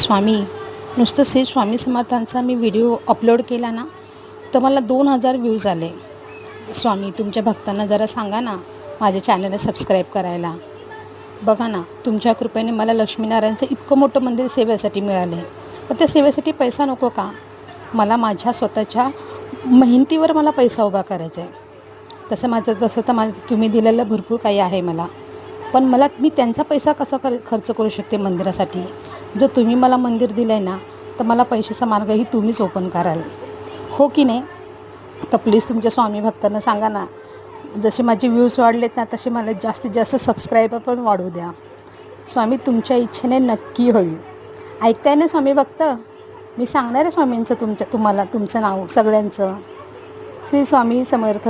स्वामी नुसतं श्री स्वामी समर्थांचा मी व्हिडिओ अपलोड केला ना तर मला दोन हजार व्ह्यूज आले. स्वामी तुमच्या भक्तांना जरा सांगा ना माझ्या चॅनलला सबस्क्राईब करायला. बघा ना तुमच्या कृपेने मला लक्ष्मीनारायणचं इतकं मोठं मंदिर सेवेसाठी मिळाले. पण त्या सेवेसाठी पैसा नको का? मला माझ्या स्वतःच्या मेहनतीवर मला पैसा उभा करायचा आहे. तसं माझं तसं तर माझं तुम्ही दिलेलं भरपूर काही आहे मला. पण मला मी त्यांचा पैसा कसा कर खर्च करू शकते मंदिरासाठी? जर तुम्ही मला मंदिर दिलं आहे ना तर मला पैशाचा मार्गही तुम्हीच ओपन कराल. हो की नाही? तर प्लीज तुमच्या स्वामी भक्तांना सांगा ना जसे माझे व्ह्यूज वाढलेत ना तसे मला जास्तीत जास्त सबस्क्रायबर पण वाढवू द्या. स्वामी तुमच्या इच्छेने नक्की होईल. ऐकताय ना स्वामी भक्त? मी सांगणार आहे स्वामींचं तुमच्या तुम्हाला तुमचं नाव सगळ्यांचं. श्री स्वामी समर्थ.